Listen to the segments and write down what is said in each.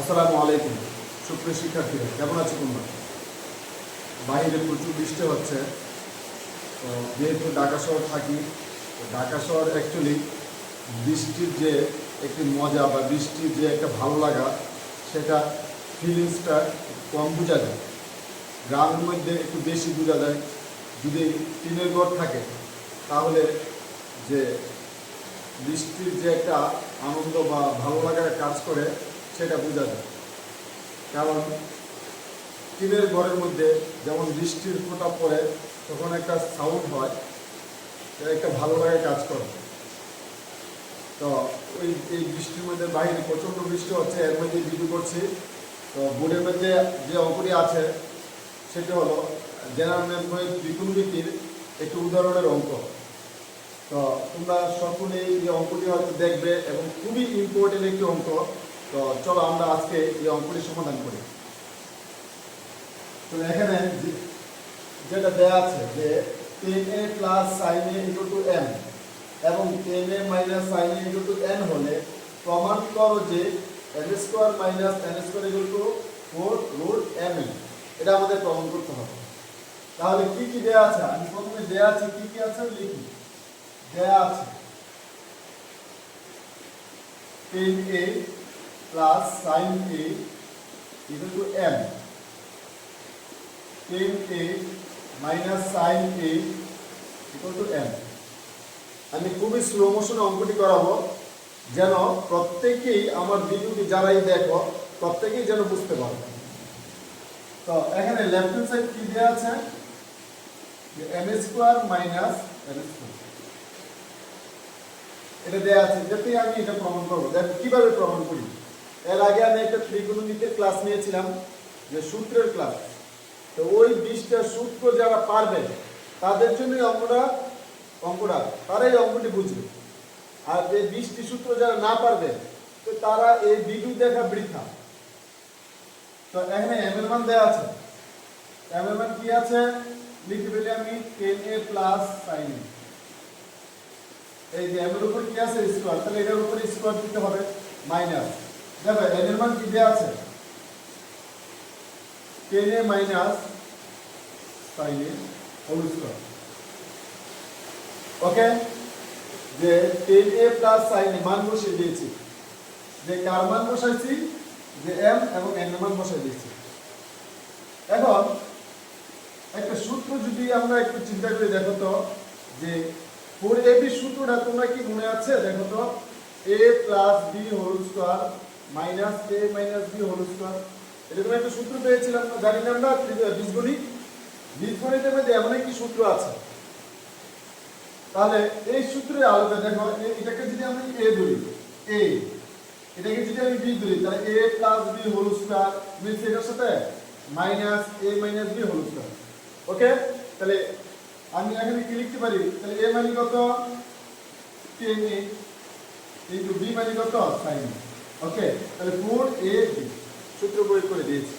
আসসালামু আলাইকুম। সুপ্রিয় শিক্ষার্থীরা, কেমন আছো তোমরা? বাইরে প্রচুর বৃষ্টি হচ্ছে। তো যেহেতু ঢাকা শহর থাকি ঢাকা শহর অ্যাকচুয়ালি বৃষ্টির যে একটি মজা বা বৃষ্টির যে একটা ভালো লাগা, সেটা ফিলিংসটা কম বোঝা যায়। গ্রামের মধ্যে একটু বেশি বোঝা যায়। যদি টিনের ঘর থাকে, তাহলে যে বৃষ্টির যে একটা আনন্দ বা ভালো লাগার কাজ করে সেটা বোঝা যায়। কারণ টিনের ঘরের মধ্যে যেমন বৃষ্টির ফোঁটা পড়ে, তখন একটা সাউন্ড হয় একটা ভালো লাগার কাজ করে। তো ওই, এই বৃষ্টির মধ্যে বাইরে প্রচণ্ড বৃষ্টি হচ্ছে, এর মধ্যে ভিডিও করছি, তো বোর্ডের মধ্যে যে অঙ্কটি আছে, সেটা হলো জেনারেল বই ত্রিকোণমিতির একটি উদাহরণের অঙ্ক। তো তোমরা সকলেই এই অঙ্কটি হয়তো দেখবে, এবং খুবই ইম্পর্টেন্ট একটি অঙ্ক তো চলো আমরা আজকে এই অঙ্কটি সমাধান করি। তো এখানে যেটা দেয়া আছে যে tan A plus sine A equal to M এবং tan A minus sine A equal to N হলে প্রমাণ করো যে N square minus N square equal to four root M N এটা আমাদের প্রমাণ করতে হবে। তাহলে কি কি দেয়া আছে? আমি প্রথমে দেয়া আছে কি কি আছে লিখি। দেয়া আছে। Tan A plus sine A equal to M tan A minus sine A equal to M আমি খুবই স্লো মোশনে অঙ্কটি করাবো, যেন প্রত্যেকেই আমার ভিডিওটি যারাই দেখো, প্রত্যেকেই যেন বুঝতে পারো। তো এখানে লেফট হ্যান্ড সাইড কি দেওয়া আছে? M square minus M square এটা দেওয়া আছে, যাতে আমি এটা প্রমাণ করব। দেখো, কীভাবে প্রমাণ করি? এর আগে আমি একটা ত্রিকোণমিতির ক্লাস নিয়েছিলাম, যে সূত্রের ক্লাস তো ওই বিশটা সূত্র যারা পারবে, তাদের জন্যই অঙ্কটা অঙ্কটা, তারাই অঙ্কটি বুঝবে। আর যে বিশটি সূত্র যারা না পারবে, তো তারা এই ভিডিও দেখা বৃথা। তো এখানে এম এর মান দেওয়া আছে। এম এর মান কি আছে? লিখতে পেলে আমি টেন এ প্লাস সাইন এই যে এম এর উপর কি আছে? স্কোয়ার তাহলে এটার উপর স্কোয়ার দিতে হবে মাইনাস দেখো এন এর মান কি দেওয়া আছে? Tan A minus sine A okay যে tan A plus sine A মান দিয়েছি। যে কার মান বসাইছি? যে এম এবং এন মান বসাই দিয়েছি। এখন, একটা সূত্র যদি আমরা একটু চিন্তা করে দেখো তো, যে ফোর এ বি সূত্রটা তোমরা কি মনে আছে? দেখো তো A plus B whole square minus A minus B whole square এরকম একটা সূত্র পেয়েছিলাম না জানি না আমরা বীজগণিত। বীজগণিতের মধ্যে এমন একটি সূত্র আছে। তাহলে এই সূত্রের আলোকে দেখো, এ- এটাকে যদি আমি এ ধরি এ এটাকে যদি আমি বি ধরি, তাহলে A plus B whole square মিলছে এটার সাথে? Minus A minus B whole square okay তাহলে আমি এখানে কি লিখতে পারি? তাহলে এ মানে কত? টেন এ বি মানে কত? সাইন ওকে তাহলে ফোর এ বি সূত্র প্রয়োগ করে দিয়েছি।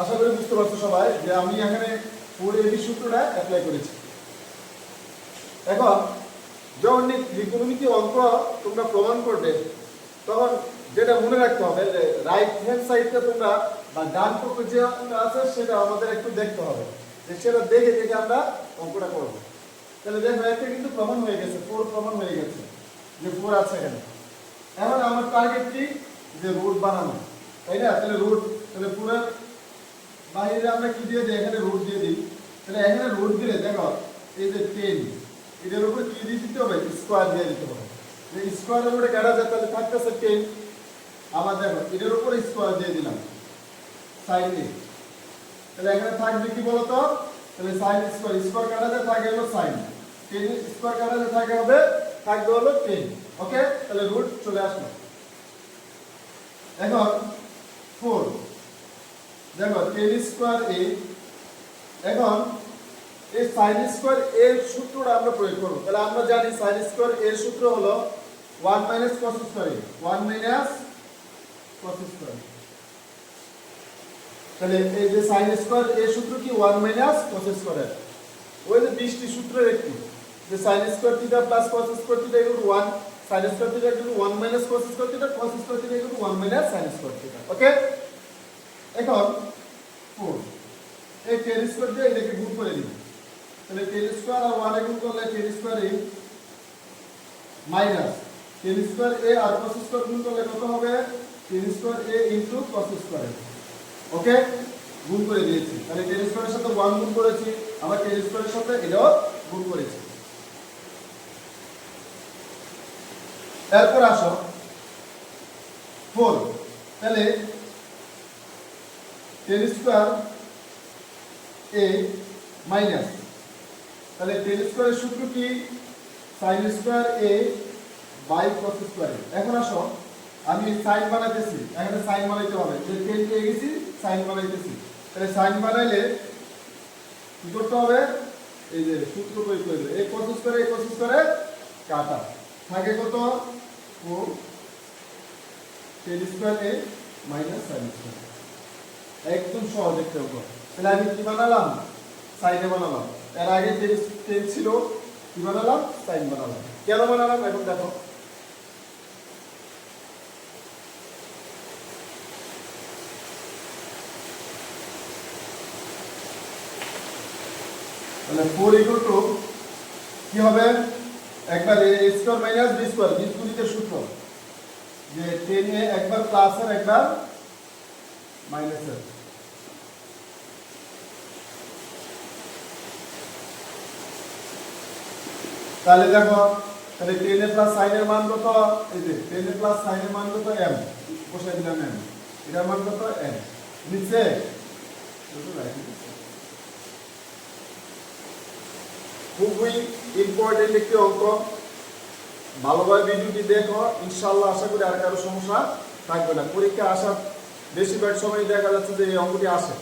আশা করি বুঝতে পারছ সবাই যে আমি এখানে ফোর এ বি সূত্রটা অ্যাপ্লাই করেছি। এখন, যখন ত্রিকোণমিতি অঙ্ক তোমরা প্রমাণ করবে, তখন যেটা মনে রাখতে হবে যে রাইট হ্যান্ড সাইডটা তোমরা বা ডান পক্ষ যে অঙ্কটা আছে সেটা আমাদের একটু দেখতে হবে, যে সেটা দেখে দেখে আমরা অঙ্কটা করব। তাহলে দেখো, একটা কিন্তু প্রমাণ হয়ে গেছে ফোর প্রমাণ হয়ে গেছে, যে ফোর আছে এখানে। এখন আমার টার্গেট কি? যে রুট বানানো। তাই না? তাহলে রুট তাহলে পুরো বাইরে আমরা কি দিয়ে দিই? এখানে রুট দিয়ে দিই। তাহলে এখানে রুট দিলে, দেখো, এই যে টেন এটার উপরে কি দিয়ে দিতে হবে? স্কোয়ার দিয়ে দিতে হবে। স্কোয়ারের উপরে কাটা যায়, তাহলে থাকতেছে টেন আবার দেখো, এটার উপরে স্কোয়ার দিয়ে দিলাম। Sine A. তাহলে এখানে থাকবে কি বলতো? তাহলে সাইন স্কোয়ার স্কোয়ার কাটা যায়, থাকে হলো সাইন টেন স্কোয়ার কাটা যায়, থাকে হবে থাকবে হলো টেন ওকে তাহলে রুট চলে আসলো। এখন ফোর দেখো টেন স্কোয়ার এ এখন এই সাইন স্কোয়ার এর সূত্রটা আমরা প্রয়োগ করব। তাহলে আমরা জানি সাইন স্কোয়ার এর সূত্র হলো one minus cos square one minus cos square তাহলে এই যে সাইন স্কোয়ার এর সূত্র কি? ওয়ান মাইনাস কস স্কোয়ার ওই যে বিশটি সূত্রের একটি। যে sine square theta plus cos square theta equal one sine square theta equal to 1 minus cos square theta cos square theta equal to 1 minus sin square theta okay এখন 4 এই tan square দিয়ে এটাকে গুণ করে দিই তাহলে টেন স্কোয়ার আর 1 এ গুণ করলে tan square A minus tan square A R cos square গুণ করলে কত হবে? Tan square A into cos square okay? গুণ করে দিয়েছি। তাহলে টেন স্কোয়ারের সাথে 1 গুণ করেছি। আবার টেন স্কোয়ারের সাথে এটাও গুণ করেছি। এরপর আসো। ফোর তাহলে টেন স্কোয়ার এ মাইনাস তাহলে টেন স্কোয়ারের সূত্র কি? Sine square A by cos square এখন আসো। আমি সাইন বানাইতেছি। এখানে সাইন বানাইতে হবে। যে টেন পেয়ে গেছি সাইন বানাইতেছি। তাহলে সাইন বানাইলে কি করতে হবে? এই যে সূত্র প্রয়োগ করবে এই কস স্কোয়ারে এই কস স্কোয়ারে কাটা। থাকে কত? ও tan square A minus sine square একদম সহজ একটা উপর তাহলে আমি কি বানালাম? সাইনে বানালাম। এর আগে টেন ছিল, কি বানালাম? সাইন বানালাম। কেন বানালাম? এখন দেখো। তাহলে ফোর ইকুয়াল টু কি হবে? একবার A square minus B square বীজগণিতের সূত্র যে টেন একবার প্লাসের একবার মাইনাসের তাহলে দেখো, তাহলে টেন এ প্লাস সাইনের মান কত? এই যে টেন এ প্লাস সাইনের মান কত? এম বসাই দিলাম এম এটার মান কত? এম নিচে? খুবই ইম্পর্টেন্ট একটি অঙ্ক। ভালোভাবে ভিডিওটি দেখো ইনশাল্লাহ আশা করি আর কারও সমস্যা থাকবে না। পরীক্ষা আসার বেশিরভাগ সময় দেখা যাচ্ছে যে এই অঙ্কটি আসে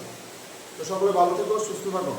তো সকলে ভালো থেকো, সুস্থ থাকো।